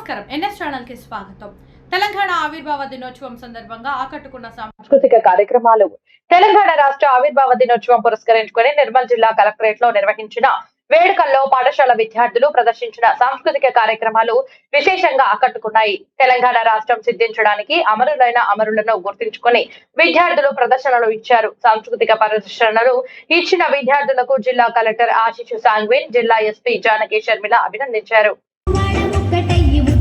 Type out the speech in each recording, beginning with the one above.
నమస్కారం. ఎన్ఎస్ ఛానల్కి స్వాగతం. తెలంగాణ ఆవిర్భావ దినోత్సవం సందర్భంగా ఆకట్టుకున్న సాంస్కృతిక కార్యక్రమాలు. తెలంగాణ రాష్ట్ర ఆవిర్భావ దినోత్సవం పురస్కరించుకుని నిర్మల్ జిల్లా కలెక్టరేట్లో నిర్వహించిన వేడుకల్లో పాఠశాల విద్యార్థులు ప్రదర్శించిన సాంస్కృతిక కార్యక్రమాలు విశేషంగా ఆకట్టుకున్నాయి. తెలంగాణ రాష్ట్రం సిద్ధించడానికి అమరులైన అమరులను గుర్తించుకొని విద్యార్థులు ప్రదర్శనలు ఇచ్చారు. సాంస్కృతిక ప్రదర్శనలు ఇచ్చిన విద్యార్థులకు జిల్లా కలెక్టర్ ఆశిష్ సాంగ్విన్ జిల్లా ఎస్పీ జానకి షర్మిల అభినందించారు.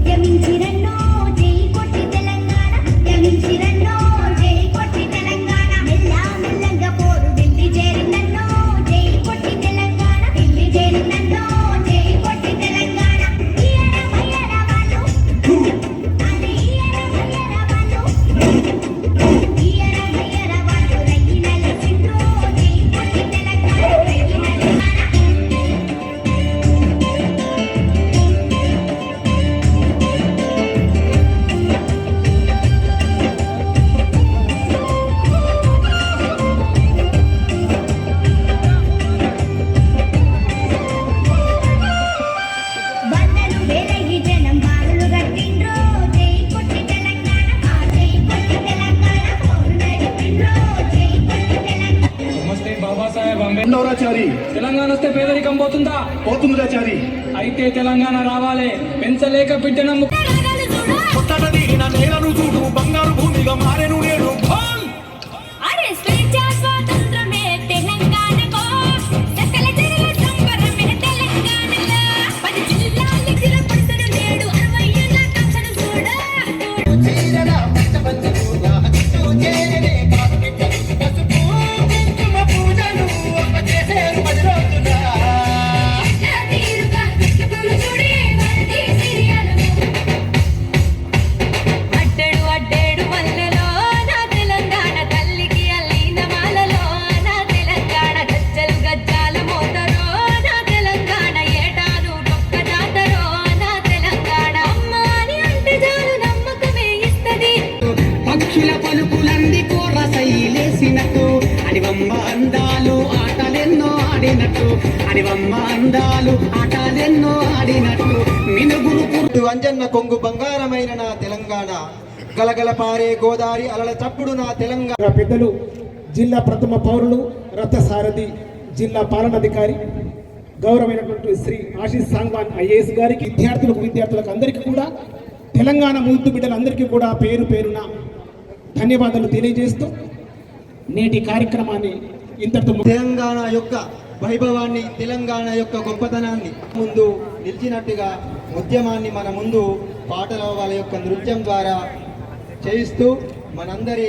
వాడముక్కటయ్యి రెండవరాచారి తెలంగాణ వస్తే పేదరికం పోతుందా? పోతుందాచారి అయితే తెలంగాణ రావాలి. పెంచలేక పుట్టడదీన నేలను చూడు. పక్షుల పలుకులంది కోరసైలేసినట్టు అడివమ్మ అందాలు ఆటలెన్నో ఆడినట్టు. అడివమ్మ అందాలు ఆటలెన్నో ఆడినట్టు. మినుగురు అంజన్న కొంగు బంగారమైన నా తెలంగాణ. గలగల పారే గోదావరి అలల చప్పుడు నా తెలంగాణ. పెద్దలు జిల్లా ప్రథమ పౌరులు రథసారథి జిల్లా పాలనాధికారి గౌరవమైనటువంటి శ్రీ ఆశీష్ సాంగ్వాన్ ఐఏఎస్ గారికి విద్యార్థులకు విద్యార్థులకు అందరికీ కూడా తెలంగాణ ముద్దు బిడ్డలందరికీ కూడా పేరు పేరున ధన్యవాదాలు తెలియజేస్తూ నేటి కార్యక్రమాన్ని ఇంతటితో తెలంగాణ యొక్క వైభవాన్ని తెలంగాణ యొక్క గొప్పతనాన్ని ముందు నిలిచినట్టుగా ఉద్యమాన్ని మన ముందు పాటల వాళ్ళ యొక్క నృత్యం ద్వారా చేయిస్తూ మనందరి